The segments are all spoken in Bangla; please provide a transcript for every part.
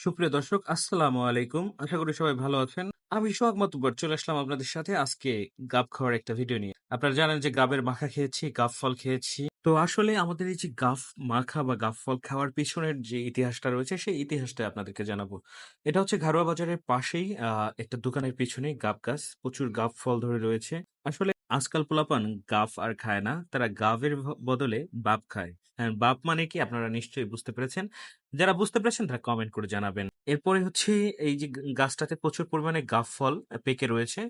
সুপ্রিয় দর্শক, আসসালামু আলাইকুম। আশা করি সবাই ভালো আছেন। আমি সোহাগ মাতুব্বর চলে আসলাম আপনাদের সাথে আজকে গাব খাওয়ার একটা ভিডিও নিয়ে। আপনারা জানেন যে গাবের মাখা খেয়েছি, গাব ফল খেয়েছি। তো আসলে আমাদের এই যে গাফ মাখা বা গাফ ফল খাওয়ার পিছনের যে ইতিহাসটা রয়েছে, সেই ইতিহাসটা আপনাদেরকে জানাব। এটা হচ্ছে ঘাড়ুয়া বাজারের পাশেই একটা দোকানের পিছনে গাব গাছ। প্রচুর গাব ফল ধরে রয়েছে। আসলে আজকাল পোলাপান গাফ আর খায় না, তারা গাভের বদলে বাপ খায়। হ্যাঁ বাপ মানে কি আপনারা নিশ্চয়ই বুঝতে পেরেছেন। যারা বুঝতে পেরেছেন তারা কমেন্ট করে জানাবেন। এরপরে হচ্ছে এই যে গাছটাতে প্রচুর পরিমাণে গাফ ফল পেকে রয়েছে।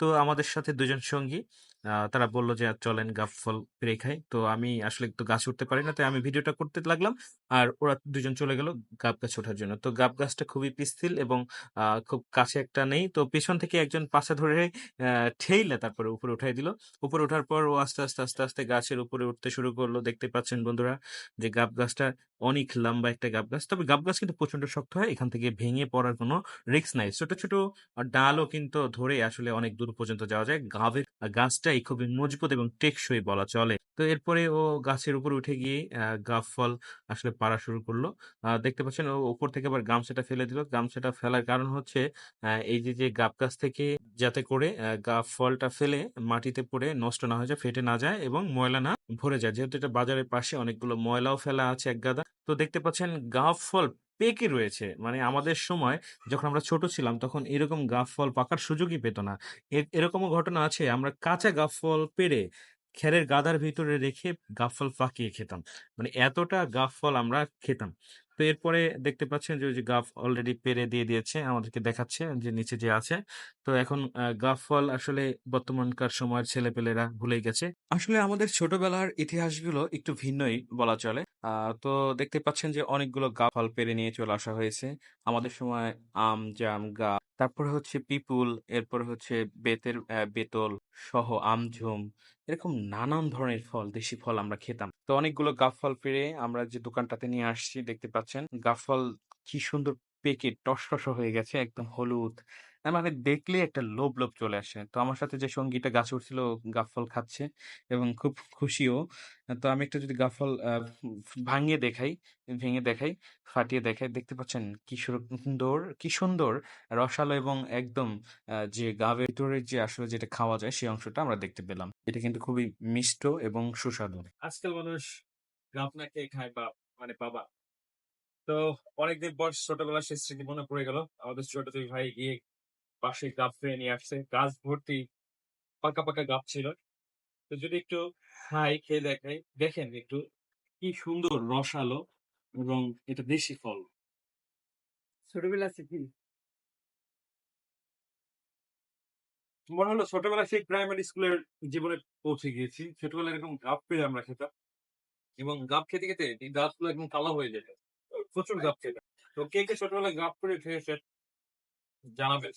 তো আমাদের সাথে দুজন সঙ্গী। আহ, তারা বলল যে চলেন গাব ফল পেরে খাই। তো আমি আসলে তো গাছ উঠতে পারি না তাই আমি ভিডিওটা করতে লাগলাম। আর ওরা দুজন চলে গেল গাব গাছ ওঠার জন্য। তো গাব গাছটা খুবই পিচ্ছিল এবং আহ, খুব কাছে একটা নেই। তো পেছন থেকে একজন পাশা ধরে আহ, ঠেইলে তারপরে উপরে উঠাই দিল। উপরে ওঠার পর ও আস্তে আস্তে আস্তে আস্তে গাছের উপরে উঠতে শুরু করল। দেখতে পাচ্ছেন বন্ধুরা যে গাব গাছটা অনেক লম্বা একটা গাব গাছ। তবে গাব গাছ কিন্তু প্রচণ্ড শক্ত হয় এখান থেকে ভেঙে পড়ার কোনো রিস্ক নাই। ছোট ছোট ডালও কিন্তু ধরে আসলে অনেক দূর পর্যন্ত যাওয়া যায়। গাবের গাছটাই খুবই মজবুত এবং টেকসই বলা চলে। তো এরপরে ও গাছের উপর উঠে গিয়ে গাব ফল আসলে পাড়া শুরু করল। দেখতে পাচ্ছেন ও উপর থেকে আবার গামছাটা ফেলে দিল। গামছাটা ফেলার কারণ হচ্ছে এই যে যে গাব গাছ থেকে যাতে করে গাব ফলটা ফেলে মাটিতে পড়ে নষ্ট না হয়ে যায়, ফেটে না যায় এবং ময়লা না ভরে যায়। যেহেতু এটা বাজারের পাশে অনেকগুলো ময়লাও ফেলা আছে এক গাদা। তো দেখতে পাচ্ছেন গাব ফল পেকে রয়েছে। মানে আমাদের সময় যখন আমরা ছোট ছিলাম তখন এরকম গাফ ফল পাকার সুযোগই পেত না। এরকমও ঘটনা আছে, আমরা কাঁচা গাফ ফল পেরে খেরের গাদার ভিতরে রেখে গাফল পাকিয়ে খেতাম। মানে এতটা গাফল আমরা খেতাম। তো এরপরে দেখতে পাচ্ছেন যে, ওই যে গাফ অলরেডি পেরে দিয়ে দিয়েছে, আমাদেরকে দেখাচ্ছে যে, নিচে যে আছে। তো এখন গাফ ফল আসলে বর্তমানকার সময়ের ছেলেপেলেরা ভুলে গেছে। আসলে আমাদের ছোটবেলার ইতিহাসগুলো একটু ভিন্নই বলা চলে। তো দেখতে পাচ্ছেন যে, অনেকগুলো গাফ ফল পেরে নিয়ে চলে আসা হয়েছে। আমাদের সময় আম, জাম, গা তারপরে হচ্ছে পিপুল, এরপরে হচ্ছে বেতের বেতল সহ আমঝুম, এরকম নানান ধরনের ফল, দেশি ফল আমরা খেতাম। তো অনেকগুলো গাফ ফল পেরে আমরা যে দোকানটাতে নিয়ে আসছি, দেখতে পাচ্ছেন গাফ ফল কি সুন্দর পেকে টস হয়ে গেছে, একদম হলুদ মানে দেখলে একটা লোভ লোভ চলে আসে। তো আমার সাথে যে সঙ্গীটা গাছে উঠছিল ও গাফ ফল খাচ্ছে এবং খুব খুশিও। তো আমি একটা যদি গাফ ফল আহ, ভাঙিয়ে দেখাই ভেঙে দেখাই ফাটিয়ে দেখাই দেখতে পাচ্ছেন কি সুন্দর কি সুন্দর রসালো এবং একদম যে গা ভিতরের যে আসলে যেটা খাওয়া যায় সেই অংশটা আমরা দেখতে পেলাম। এটা কিন্তু খুবই মিষ্ট এবং সুস্বাদু। আজকাল মানুষ গাপ না খেয়ে খায় বা মানে বাবা। তো অনেকদিন পর ছোটবেলার সেই স্মৃতি মনে পড়ে গেল। আমাদের ছোট দুই ভাই গিয়ে পাশে গাপ ফেয়ে নিয়ে আসছে। গাছ ভর্তি পাকা পাকা গাপ ছিল। তো যদি একটু খাই খেয়ে দেখাই দেখেন একটু কি সুন্দর রসালো এবং এটা দেশি ফল। ছোটবেলা স্মৃতি মনে হলো ছোটবেলা সেই প্রাইমারি স্কুলের জীবনে পৌঁছে গিয়েছি। ছোটবেলায় এরকম গাপ পেয়ে আমরা খেতাম এবং গাপ খেতে খেতে এই গাছগুলো একদম কালো হয়ে যেত। প্রচুর গাপ খেতাম। তো কে কে ছোটবেলায় গাপ করে খেয়েছে জানাবেন